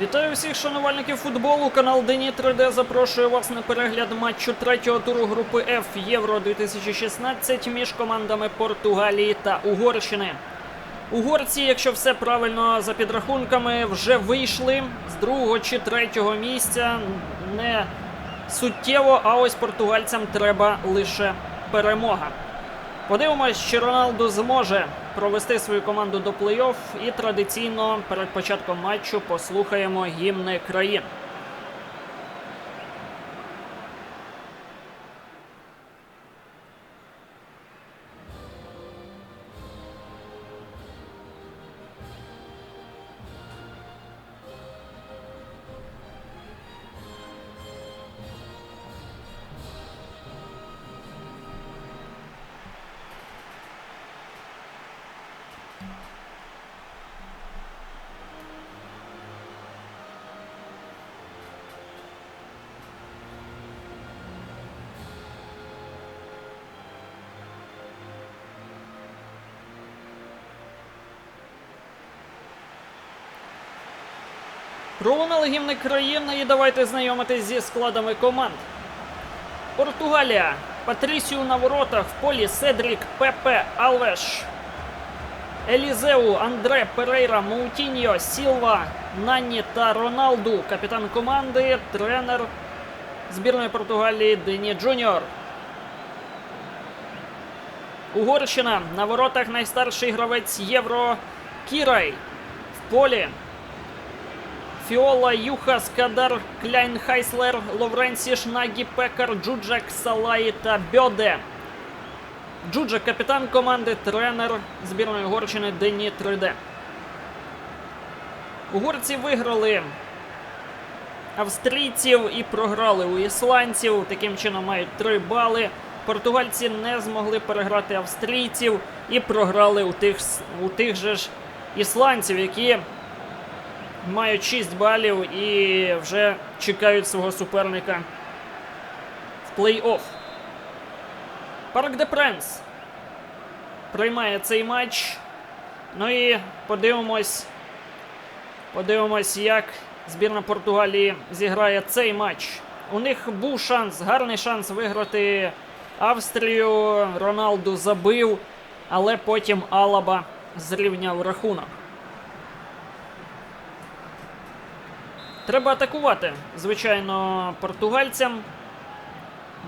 Вітаю всіх шанувальників футболу. Канал Дені 3D запрошує вас на перегляд матчу третього туру групи F Євро 2016 між командами Португалії та Угорщини. Угорці, якщо все правильно за підрахунками, вже вийшли з другого чи третього місця. Не суттєво, а ось португальцям треба лише перемога. Подивимось, чи Роналду зможе провести свою команду до плей-офф. І традиційно перед початком матчу послухаємо гімни країн. Пролунали гімни країни і давайте знайомитись зі складами команд. Португалія. Патрісіу на воротах в полі Седрік, Пепе, Алвеш. Елізеу, Андре, Перейра, Моутіньо, Сілва, Нанні та Роналду. Капітан команди, тренер збірної Португалії Дені Джуніор. Угорщина на воротах найстарший гравець Євро Кірай. В полі Фіола, Юхас, Кадар, Кляйн, Хайслер, Ловренсіш, Нагі, Пекар, Джуджак, Салаї та Бьоде. Джуджак капітан команди, тренер збірної Угорщини Дені 3D. Угорці виграли австрійців і програли у ісландців. Таким чином мають 3 бали. Португальці не змогли переграти австрійців і програли у тих, у тих же ж ісландців, які мають 6 балів і вже чекають свого суперника в плей-офф. Парк де Пренс приймає цей матч. Ну і подивимось, подивимось, як збірна Португалії зіграє цей матч. У них був шанс, гарний шанс виграти Австрію. Роналду забив, але потім Алаба зрівняв рахунок. Треба атакувати, звичайно, португальцям.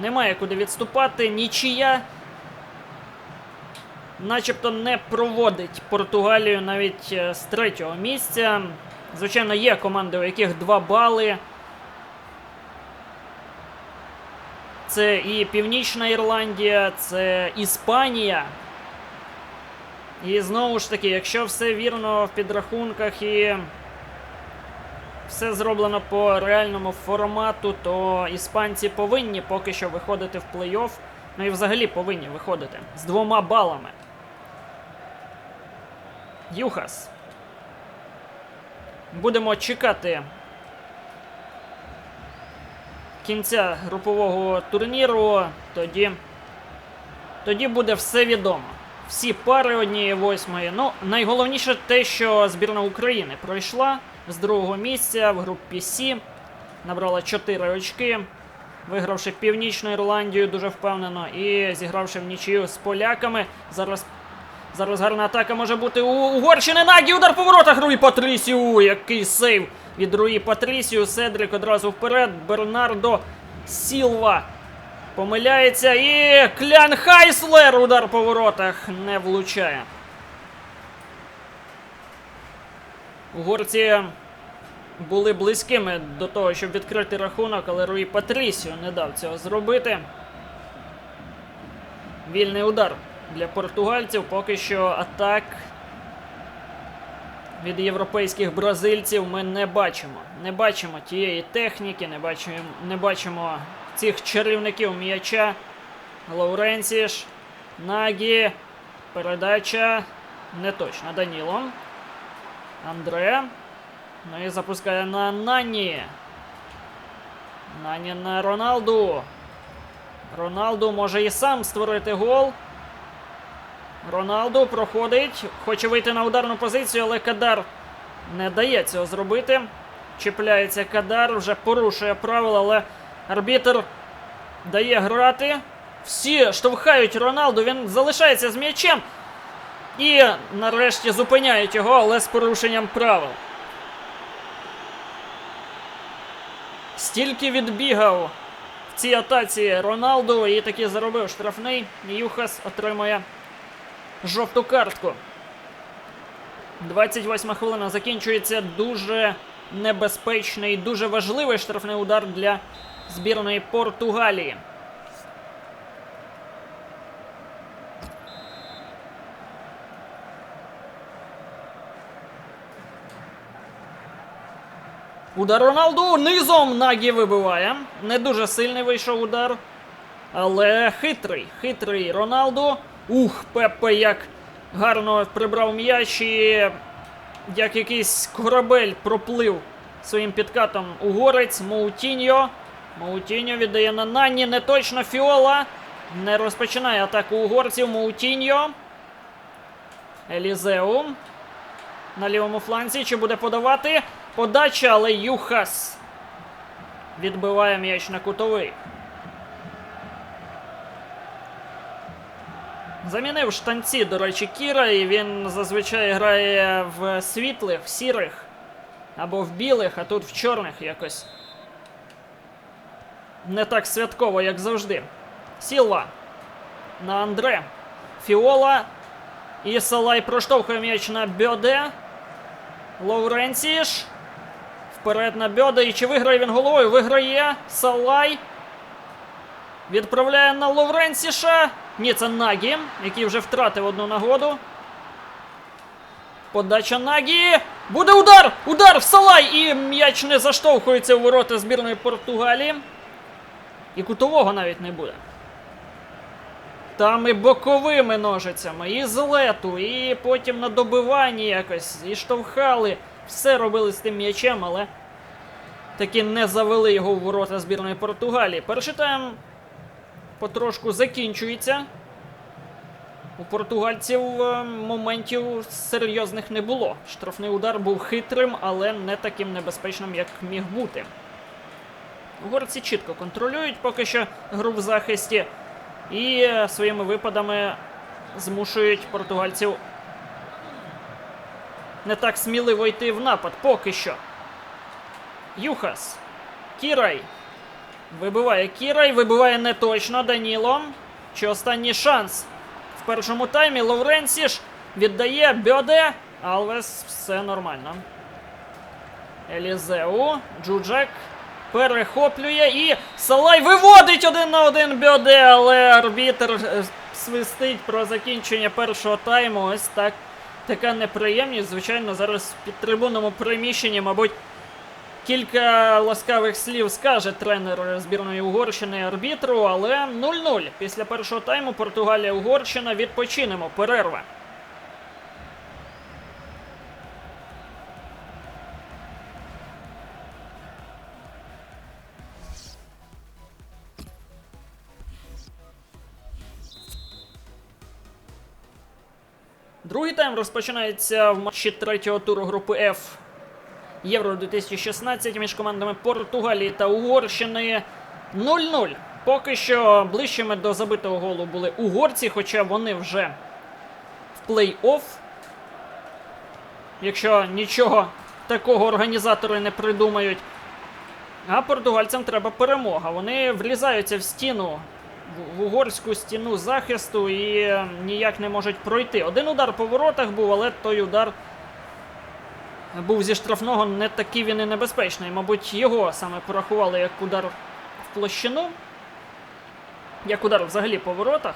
Немає куди відступати. Нічия начебто не проводить Португалію навіть е, з третього місця. Звичайно, є команди, у яких 2 бали. Це і Північна Ірландія, це Іспанія. І знову ж таки, якщо все вірно в підрахунках і все зроблено по реальному формату, то іспанці повинні поки що виходити в плей-офф. Ну і взагалі повинні виходити з двома балами. Юхас. Будемо чекати кінця групового турніру. Тоді, тоді буде все відомо. Всі пари однієї восьмої. Ну, найголовніше те, що збірна України пройшла з другого місця в групі Сі. Набрала 4 очки, вигравши Північну Ірландію дуже впевнено і зігравши в нічию з поляками. Зараз, зараз гарна атака може бути у Угорщини. Нагі удар по воротах Руї Патрісіу. Який сейв від Руї Патрісіу. Седрик одразу вперед. Бернардо Сілва помиляється. І Клян Хайслер. Удар по воротах не влучає. Угорці були близькими до того, щоб відкрити рахунок, але Руї Патрісіо не дав цього зробити. Вільний удар для португальців. Поки що атак від європейських бразильців ми не бачимо. Не бачимо тієї техніки, не бачимо, не бачимо цих чарівників м'яча. Лауренсіш, Нагі, передача не точно. Даніло. Андре. Ну і запускає на Нані. Нані на Роналду. Роналду може і сам створити гол. Роналду проходить. Хоче вийти на ударну позицію, але Кадар не дає цього зробити. чіпляється Кадар, вже порушує правила, але арбітр дає грати. Всі штовхають Роналду, він залишається з м'ячем. І нарешті зупиняють його, але з порушенням правил. Стільки відбігав в цій атаці Роналду і таки заробив штрафний. Юхас отримує жовту картку. 28 хвилина закінчується дуже небезпечний, дуже важливий штрафний удар для збірної Португалії. Удар Роналду низом Нагі вибиває. Не дуже сильний вийшов удар. Але хитрий, хитрий Роналду. Ух, Пепе як гарно прибрав м'яч і як якийсь корабель проплив своїм підкатом угорець Моутіньо. Моутіньо віддає на Нані. Не точно Фіола. Не розпочинає атаку угорців. Моутіньо. Елізеу. На лівому фланці. Чи буде подавати? Подача, але Юхас відбиває м'яч на кутовий. Замінив штанці, до речі, Кіра, і він зазвичай грає в світлих, в сірих або в білих, а тут в чорних якось. Не так святково, як завжди. Сілва на Андре. Фіола. І Салай проштовхує м'яч на Бьоде. Лоуренсіш. Вперед на Бьоде. І чи виграє він головою? Виграє. Салай. Відправляє на Ловренсіша. Ні, це Нагі, який вже втратив одну нагоду. Подача Нагі. Буде удар! Удар в Салай! І м'яч не заштовхується у ворота збірної Португалії. І кутового навіть не буде. Там і боковими ножицями, і з лету, і потім на добиванні якось, і штовхали. Все робили з тим м'ячем, але таки не завели його у ворота збірної Португалії. Перший тайм потрошку закінчується. У португальців е, моментів серйозних не було. Штрафний удар був хитрим, але не таким небезпечним, як міг бути. Угорці чітко контролюють поки що гру в захисті і своїми випадами змушують португальців не так сміливо йти в напад поки що. Юхас. Кірай. Вибиває Кірай, вибиває не точно Даніло. Чи останній шанс? В першому таймі Ловренсіш віддає Бьоде. Алвес все нормально. Елізеу. Джуджек перехоплює і Салай виводить один на один Бьоде, але арбітр е, свистить про закінчення першого тайму. Ось так. Така неприємність. Звичайно, зараз під трибунному приміщенні, мабуть, кілька ласкавих слів скаже тренер збірної Угорщини арбітру, але 0-0. Після першого тайму Португалія-Угорщина відпочинемо. Перерва. Другий тайм розпочинається в матчі третього туру групи F Євро 2016 між командами Португалії та Угорщини 0-0. Поки що ближчими до забитого голу були угорці, хоча вони вже в плей-офф. Якщо нічого такого організатори не придумають. А португальцям треба перемога. Вони влізаються в стіну, в- угорську стіну захисту і е, ніяк не можуть пройти. Один удар по воротах був, але той удар був зі штрафного не такий він і небезпечний. Мабуть, його саме порахували як удар в площину. Як удар взагалі по воротах.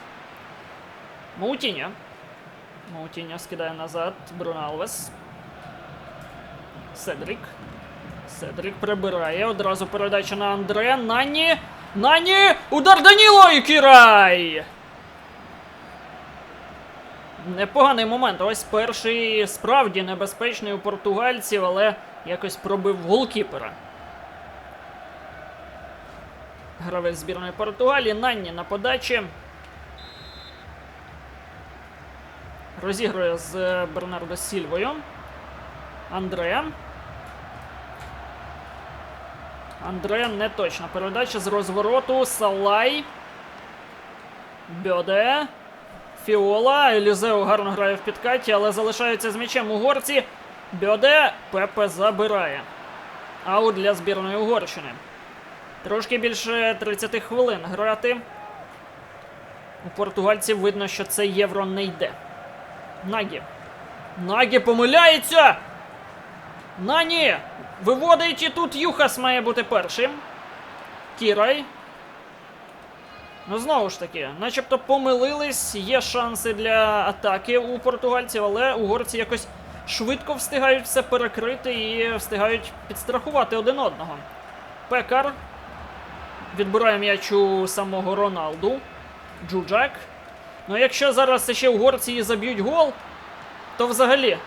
Маутіньо. Маутіньо скидає назад. Бруно Алвес. Седрік. Седрік прибирає. Одразу передача на Андре. Нані. Нані! Удар Даніло і Кірай! Непоганий момент. Ось перший справді небезпечний у португальців, але якось пробив голкіпера. Гравець збірної Португалії. Нанні на подачі. Розігрує з Бернардо Сільвою. Андре. Андре не точна передача з розвороту. Салай. Бьоде. Фіола. Елізео гарно грає в підкаті, але залишаються з м'ячем угорці. Бьоде. Пепе забирає. Аут для збірної Угорщини. Трошки більше 30 хвилин грати. У португальців видно, що це євро не йде. Нагі. Нагі помиляється! Нані! Виводить і тут Юхас має бути першим. Кірай. Ну, знову ж таки, начебто помилились, є шанси для атаки у португальців, але угорці якось швидко встигають все перекрити і встигають підстрахувати один одного. Пекар відбирає м'яч у самого Роналду. Джуджак. Ну, якщо зараз ще угорці і заб'ють гол, то взагалі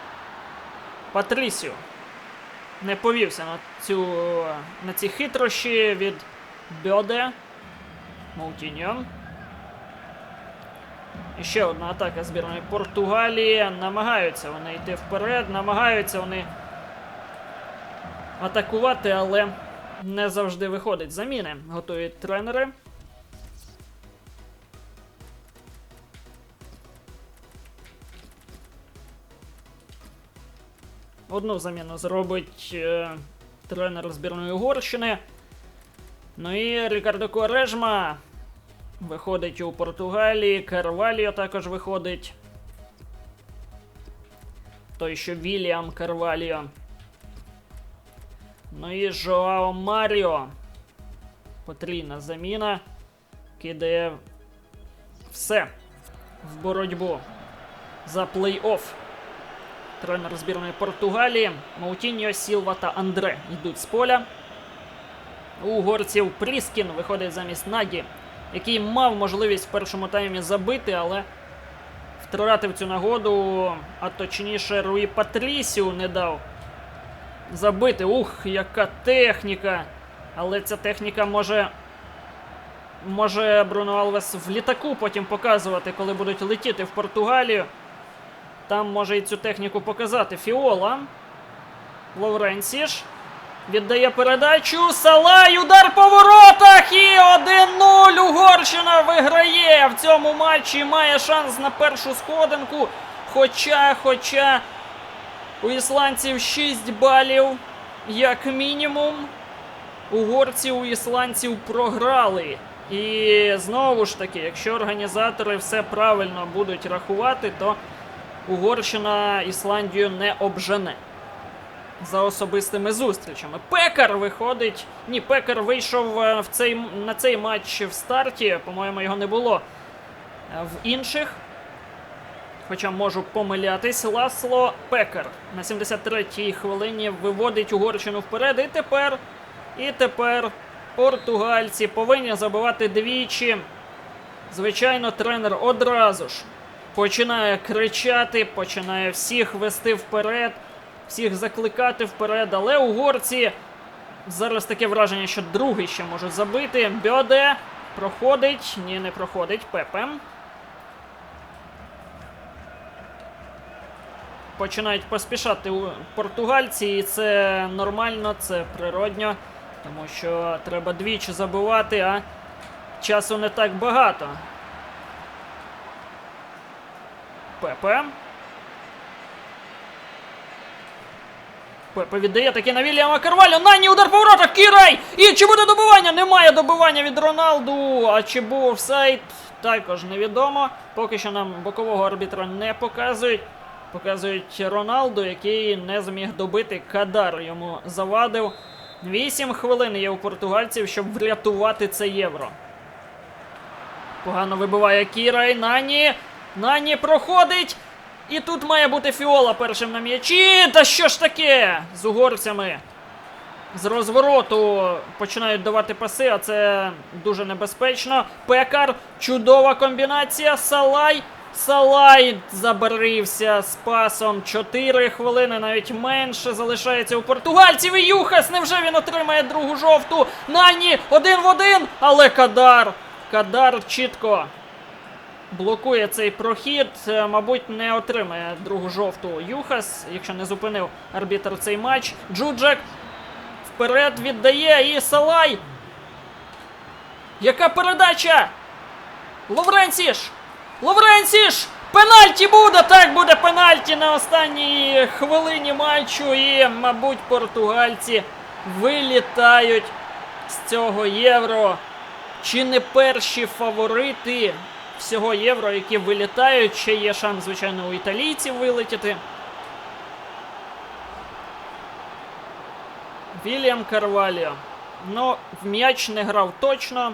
Патрісіо не повівся на цю на ці хитрощі від Бьоде. Маутіньо. І ще одна атака збірної Португалії. Намагаються вони йти вперед, намагаються вони атакувати, але не завжди виходить. Заміни готують тренери. Одну заміну зробить е, тренер збірної Угорщини. Ну і Рікардо Корежма виходить у Португалії. Карваліо також виходить. Той, що Вільям Карваліо. Ну і Жоао Маріо. Потрійна заміна. Кидає все в боротьбу за плей-офф. Тренер збірної Португалії Маутіньо, Сілва та Андре йдуть з поля. Угорців Пріскін виходить замість Нагі, який мав можливість в першому таймі забити, але втратив цю нагоду, а точніше Руї Патрісіу не дав забити. Ух, яка техніка! Але ця техніка може. Може Бруно Алвес в літаку потім показувати, коли будуть летіти в Португалію. Там може і цю техніку показати. Фіола. Лавренсіш. Віддає передачу. Салай. Удар по воротах. І 1-0. Угорщина виграє в цьому матчі. Має шанс на першу сходинку. Хоча, хоча у ісландців 6 балів, як мінімум. Угорці у ісландців програли. І знову ж таки, якщо організатори все правильно будуть рахувати, то Угорщина Ісландію не обжене. За особистими зустрічами. Пекар виходить. Ні, Пекар вийшов е, в цей, на цей матч в старті. По-моєму, його не було е, в інших. Хоча можу помилятись. Ласло Пекар на 73-й хвилині виводить Угорщину вперед. І тепер, і тепер португальці повинні забивати двічі. Звичайно, тренер одразу ж починає кричати, починає всіх вести вперед, всіх закликати вперед. Але угорці зараз таке враження, що другий ще може забити. Бьоде проходить. Ні, не проходить. Пепе. Починають поспішати португальці, і це нормально, це природньо, тому що треба двічі забивати, а часу не так багато. Пепе. Пепе віддає таки на Вільяма Карвалю. Нані удар по воротах. Кірай! І чи буде добивання? Немає добивання від Роналду. А чи був офсайд? Також невідомо. Поки що нам бокового арбітра не показують. Показують Роналду, який не зміг добити. Кадар йому завадив. Вісім хвилин є у португальців, щоб врятувати це євро. Погано вибиває Кірай. Нані. Нані проходить. І тут має бути Фіола першим на м'ячі. Та що ж таке? З угорцями. З розвороту починають давати паси, а це дуже небезпечно. Пекар. Чудова комбінація. Салай. Салай забарився з пасом. 4 хвилини, навіть менше залишається у португальців. І Юхас. Невже він отримає другу жовту? Нані один в один. Але Кадар. Кадар чітко блокує цей прохід. Е, Мабуть, не отримає другу жовту Юхас, якщо не зупинив арбітр цей матч. Джуджак вперед віддає і Салай. Яка передача? Ловренсіш! Ловренсіш! Пенальті буде! Так, буде пенальті на останній хвилині матчу. І, мабуть, португальці вилітають з цього євро. Чи не перші фаворити всього євро, які вилітають? Ще є шанс, звичайно, у італійців вилетіти. Вільям Карваліо. Ну, в м'яч не грав точно.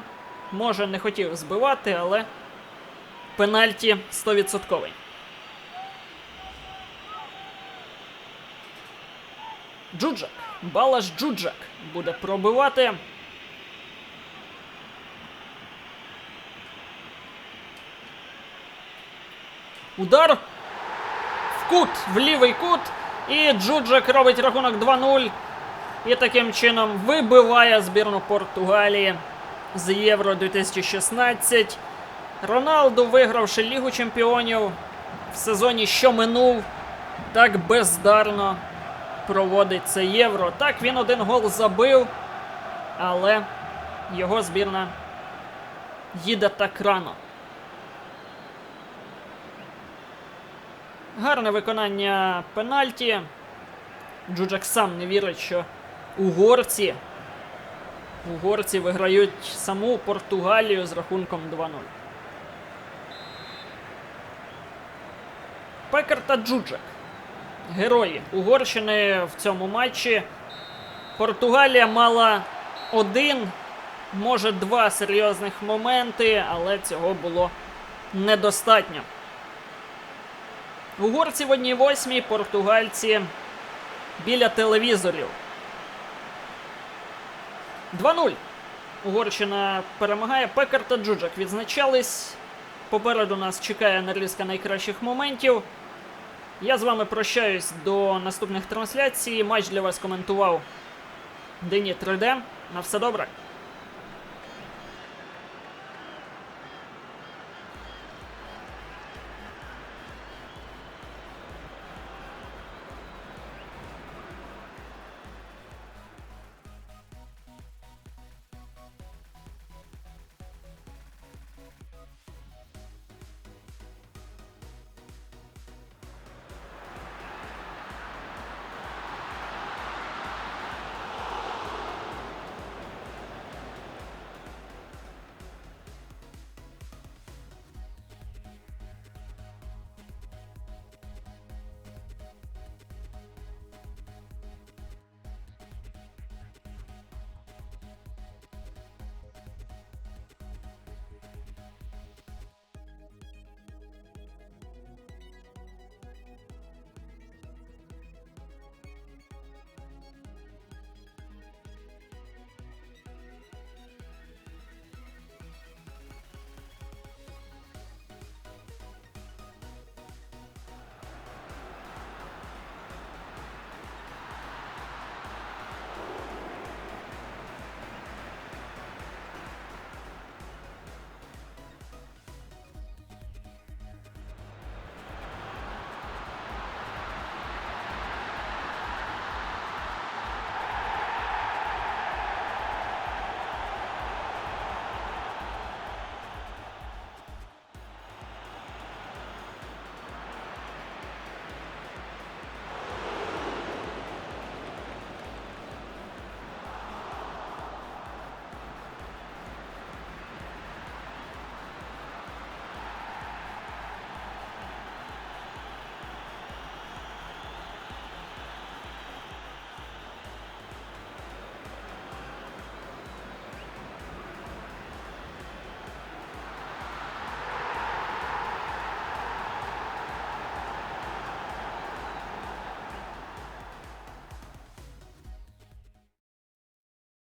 Може, не хотів збивати, але пенальті 100%. Джуджак. Балаш Джуджак буде пробивати. Удар в кут, в лівий кут. І Джуджак робить рахунок 2-0. І таким чином вибиває збірну Португалії з Євро 2016. Роналду, вигравши Лігу Чемпіонів в сезоні, що минув, так бездарно проводить це євро. Так, він один гол забив, але його збірна їде так рано. Гарне виконання пенальті. Джуджак сам не вірить, що угорці. Угорці виграють саму Португалію з рахунком 2-0. Пекар та Джуджак. Герої Угорщини в цьому матчі. Португалія мала один, може два серйозних моменти, але цього було недостатньо. Угорці в одній восьмій, португальці біля телевізорів. 2-0. Угорщина перемагає. Пекар та Джуджак відзначались. Попереду нас чекає нарізка найкращих моментів. Я з вами прощаюсь до наступних трансляцій. Матч для вас коментував Дені 3D. На все добре.